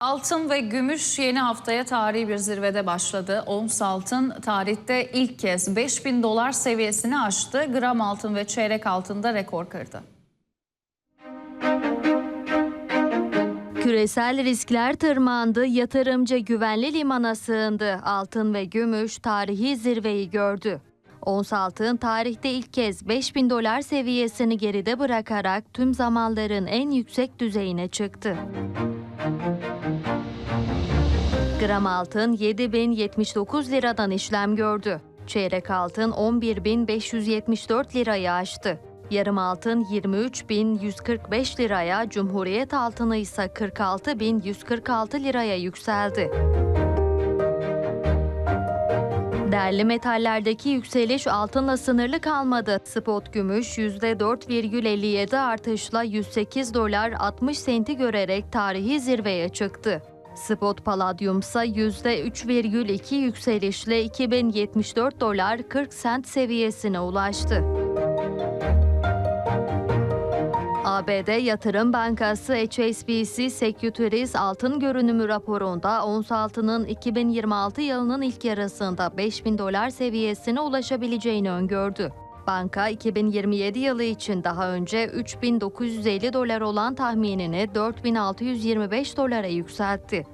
Altın ve gümüş yeni haftaya tarihi bir zirvede başladı. Ons altın tarihte ilk kez 5000 dolar seviyesini aştı. Gram altın ve çeyrek altında rekor kırdı. Küresel riskler tırmandı, yatırımcı güvenli limana sığındı. Altın ve gümüş tarihi zirveyi gördü. Ons altın tarihte ilk kez 5000 dolar seviyesini geride bırakarak tüm zamanların en yüksek düzeyine çıktı. Gram altın 7079 liradan işlem gördü. Çeyrek altın 11574 lirayı aştı. Yarım altın 23.145 liraya, Cumhuriyet altını ise 46.146 liraya yükseldi. Değerli metallerdeki yükseliş altınla sınırlı kalmadı. Spot gümüş %4,57 artışla 108 dolar 60 senti görerek tarihi zirveye çıktı. Spot paladyum ise %3,2 yükselişle 2074 dolar 40 sent seviyesine ulaştı. ABD Yatırım Bankası HSBC Securities altın görünümü raporunda ons altının 2026 yılının ilk yarısında 5000 dolar seviyesine ulaşabileceğini öngördü. Banka 2027 yılı için daha önce 3950 dolar olan tahminini 4625 dolara yükseltti.